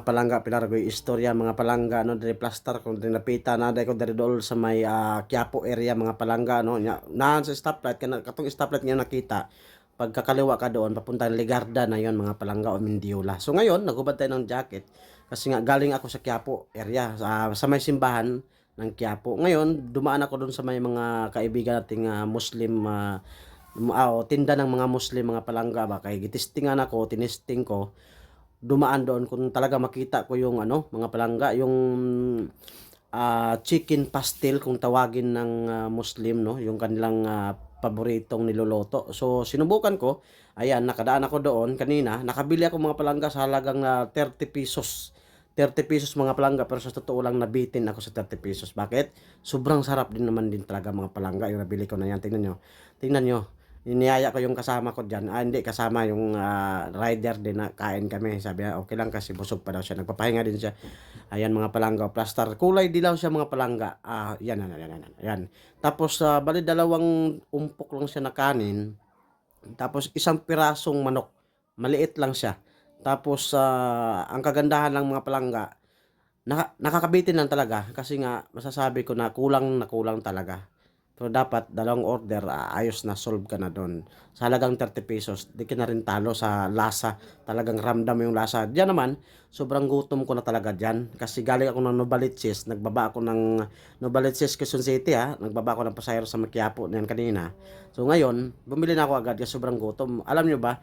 palangga pilargoy istorya. Mga palangga no diri plaster kung diri napita na dai ko diri dol sa may ah, Quiapo area mga palangga no nya na sa stoplight kana katong stoplight nga nakita pagkakaliwa ka doon papunta Ligarda na yon mga palangga o Mindiola. So ngayon nagubad tayo ng jacket kasi nga galing ako sa Quiapo area sa, sa may simbahan ng Quiapo. Ngayon dumaan ako doon sa may mga kaibigan nating ah, Muslim ah, o, tinda ng mga Muslim mga palangga ba kay gitistingan ako tinisting ko dumaan doon kung talaga makita ko yung ano mga palangga yung ah, chicken pastel kung tawagin ng ah, Muslim no? Yung kanilang ah, paboritong niloloto so sinubukan ko. Ayan nakadaan ako doon kanina. Nakabili ako mga palangga sa halagang na 30 pesos. 30 pesos mga palangga pero sa totoo lang nabitin ako sa 30 pesos. Bakit? Sobrang sarap din naman din talaga mga palangga. Yung nabili ko na yan. Tingnan nyo. Tingnan nyo iniyaya ko yung kasama ko dyan. Ah, hindi, kasama yung ah, rider din na kain kami. Sabi niya, okay lang kasi busog pa daw siya. Nagpapahinga din siya. Ayan mga palangga, plaster. Kulay dilaw siya mga palangga. Ah, yan, yan, yan, yan. yan. Tapos, ah, bali dalawang umpok lang siya na kanin. Tapos, isang pirasong manok. Maliit lang siya. Tapos, ah, ang kagandahan ng mga palangga, naka, nakakabitin lang talaga. Kasi nga, masasabi ko na kulang na kulang talaga. Pero dapat dalawang order, ah, ayos na solve ka na doon. Sa halagang 30 pesos, di ka na rin talo sa lasa. Talagang ramdam yung lasa. Diyan naman, sobrang gutom ko na talaga dyan. Kasi galing ako ng Novaliches, nagbaba ako ng Novaliches, Quezon City ha. Nagbaba ako ng pasayro sa Maquiapo na yan kanina. So ngayon, bumili na ako agad kasi sobrang gutom. Alam nyo ba,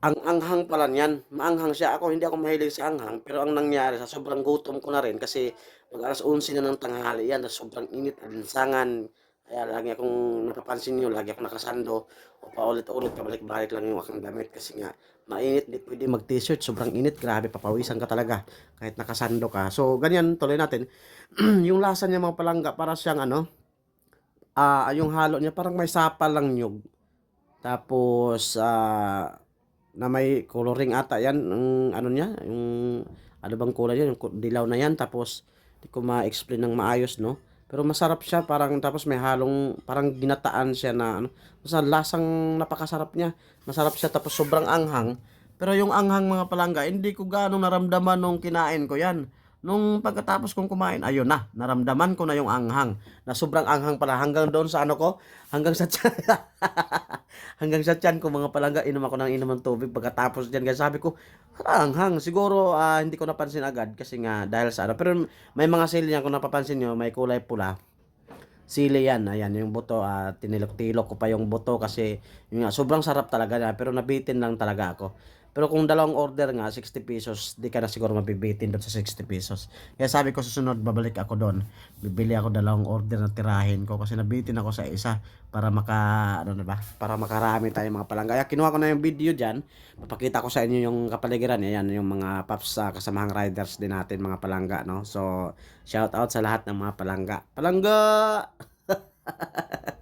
ang anghang pala niyan, maanghang siya. Ako, hindi ako mahilig sa anghang. Pero ang nangyari, sa sobrang gutom ko na rin kasi mag alas 11 na ng tanghali yan, na sobrang init, alinsangan, kaya lagi akong napapansin nyo, lagi ako nakasando o paulit-ulit, pabalik-balik lang yung aking damit kasi nga mainit, di pwede mag-t-shirt, sobrang init, grabe, papawisan ka talaga kahit nakasando ka. So, ganyan, tuloy natin. yung lasa niya mga palangga, para siyang ano, ah yung halo niya, parang may sapa lang nyug. Tapos, ah na may coloring ata yan, ang ano niya, yung ano bang kulay yan, yung dilaw na yan, tapos di ko ma-explain ng maayos, no? Pero masarap siya, parang tapos may halong, parang ginataan siya na ano, basta lasang napakasarap niya. Masarap siya tapos sobrang anghang. Pero yung anghang mga palangga, hindi ko gaano naramdaman nung kinain ko yan. Nung pagkatapos kong kumain, ayun na, naramdaman ko na yung anghang. Na sobrang anghang pala hanggang doon sa ano ko, hanggang sa tiyan. Hanggang sa tiyan ko mga palangga, inom ako ng inom ng tubig. Pagkatapos diyan, kaya sabi ko, anghang. Siguro ah, hindi ko napansin agad kasi nga dahil sa ano. Pero may mga sili niya kung napapansin nyo, may kulay pula. Sili yan, ayan, yung buto, ah, tinilok-tilok ko pa yung buto kasi yun nga, sobrang sarap talaga na, pero nabitin lang talaga ako. Pero kung dalawang order nga, 60 pesos, di ka na siguro mabibitin doon sa 60 pesos. Kaya sabi ko susunod, babalik ako doon. Bibili ako dalawang order na tirahin ko kasi nabitin ako sa isa para maka, ano na ba, para makarami tayo mga palangga. Kaya kinuha ko na yung video dyan. Papakita ko sa inyo yung kapaligiran. Ayan, yung mga paps sa kasamahang riders din natin, mga palangga, no? So, shout out sa lahat ng mga palangga. Palangga!